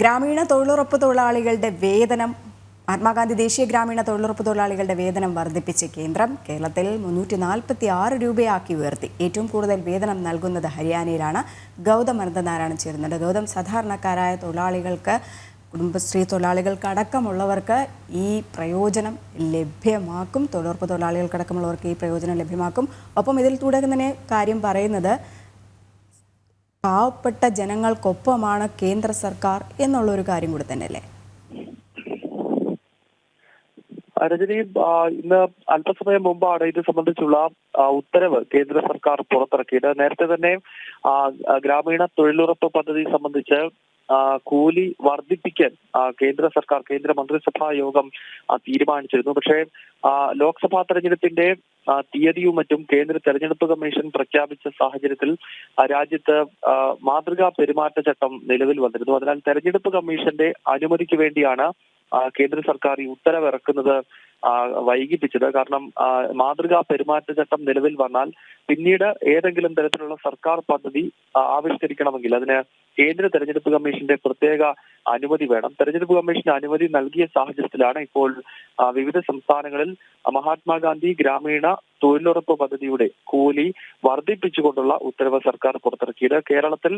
ഗ്രാമീണ തൊഴിലുറപ്പ് തൊഴിലാളികളുടെ വേതനം മഹാത്മാഗാന്ധി ദേശീയ ഗ്രാമീണ തൊഴിലുറപ്പ് തൊഴിലാളികളുടെ വേതനം വർദ്ധിപ്പിച്ച് കേന്ദ്രം കേരളത്തിൽ മുന്നൂറ്റി നാൽപ്പത്തി ആറ് രൂപയാക്കി ഉയർത്തി. ഏറ്റവും കൂടുതൽ വേതനം നൽകുന്നത് ഹരിയാനയിലാണ്. ഗൗതം അനന്തനാരായണൻ ചേരുന്നുണ്ട്. ഗൗതം സാധാരണക്കാരായ തൊഴിലാളികൾക്ക് കുടുംബശ്രീ തൊഴിലാളികൾക്ക് അടക്കമുള്ളവർക്ക് ഈ പ്രയോജനം ലഭ്യമാക്കും. തൊഴിലുറപ്പ് തൊഴിലാളികൾക്കടക്കമുള്ളവർക്ക് ഈ പ്രയോജനം ലഭ്യമാക്കും. ഒപ്പം ഇതിൽ തുടങ്ങുന്നതിന് കാര്യം പറയുന്നത് പാവപ്പെട്ട ജനങ്ങൾക്കൊപ്പമാണ് കേന്ദ്ര സർക്കാർ എന്നുള്ള ഒരു കാര്യം കൂടി തന്നെയല്ലേ? രജനി ഇന്ന് അല്പസമയം മുമ്പാണ് ഇത് സംബന്ധിച്ചുള്ള ഉത്തരവ് കേന്ദ്ര സർക്കാർ പുറത്തിറക്കിയത്. നേരത്തെ തന്നെ ഗ്രാമീണ തൊഴിലുറപ്പ് പദ്ധതി സംബന്ധിച്ച് കൂലി വർദ്ധിപ്പിക്കാൻ കേന്ദ്ര സർക്കാർ കേന്ദ്ര മന്ത്രിസഭാ യോഗം തീരുമാനിച്ചിരുന്നു. പക്ഷേ ലോക്സഭാ തെരഞ്ഞെടുപ്പിന്റെ തീയതിയും മറ്റും കേന്ദ്ര തെരഞ്ഞെടുപ്പ് കമ്മീഷൻ പ്രഖ്യാപിച്ച സാഹചര്യത്തിൽ രാജ്യത്ത് മാതൃകാ പെരുമാറ്റച്ചട്ടം നിലവിൽ വന്നിരുന്നു. അതിനാൽ തെരഞ്ഞെടുപ്പ് കമ്മീഷന്റെ അനുമതിക്ക് വേണ്ടിയാണ് കേന്ദ്ര സർക്കാർ ഈ ഉത്തരവ് ഇറക്കുന്നത് വൈകിപ്പിച്ചത്. കാരണം മാതൃകാ പെരുമാറ്റച്ചട്ടം നിലവിൽ വന്നാൽ പിന്നീട് ഏതെങ്കിലും തരത്തിലുള്ള സർക്കാർ പദ്ധതി ആവിഷ്കരിക്കണമെങ്കിൽ അതിന് കേന്ദ്ര തെരഞ്ഞെടുപ്പ് കമ്മീഷന്റെ പ്രത്യേക അനുമതി വേണം. തെരഞ്ഞെടുപ്പ് കമ്മീഷൻ അനുമതി നൽകിയ സാഹചര്യത്തിലാണ് ഇപ്പോൾ വിവിധ സംസ്ഥാനങ്ങളിൽ മഹാത്മാഗാന്ധി ഗ്രാമീണ തൊഴിലുറപ്പ് പദ്ധതിയുടെ കൂലി വർദ്ധിപ്പിച്ചുകൊണ്ടുള്ള ഉത്തരവ് സർക്കാർ പുറത്തിറക്കിയത്. കേരളത്തിൽ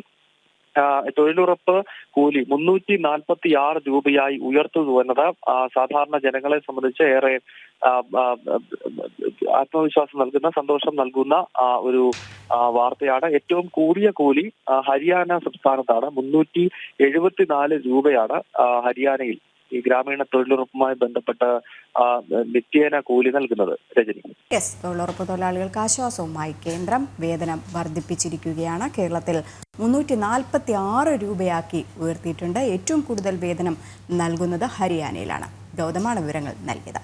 തൊഴിലുറപ്പ് കൂലി മുന്നൂറ്റി നാൽപ്പത്തി ആറ് രൂപയായി ഉയർത്തുന്നു എന്നത് സാധാരണ ജനങ്ങളെ സംബന്ധിച്ച് ഏറെ ആത്മവിശ്വാസം നൽകുന്ന സന്തോഷം നൽകുന്ന ഒരു വാർത്തയാണ്. ഏറ്റവും കൂടിയ കൂലി ഹരിയാന സംസ്ഥാനത്താണ്. മുന്നൂറ്റി എഴുപത്തിനാല് രൂപയാണ് ഹരിയാനയിൽ. ഈ ഗ്രാമീണ തൊഴിലുറപ്പുമായി ബന്ധപ്പെട്ട നിത്യേന കൂലി നൽകുന്നത് രജനി. യെസ് തൊഴിലുറപ്പ് തൊഴിലാളികൾക്ക് ആശ്വാസവുമായി കേന്ദ്രം വേതനം വർദ്ധിപ്പിച്ചിരിക്കുകയാണ്. കേരളത്തിൽ മുന്നൂറ്റി നാൽപ്പത്തി ആറ് രൂപയാക്കി ഉയർത്തിയിട്ടുണ്ട്. ഏറ്റവും കൂടുതൽ വേതനം നൽകുന്നത് ഹരിയാനയിലാണ്. ഗൗതമാണ് വിവരങ്ങൾ നൽകിയത്.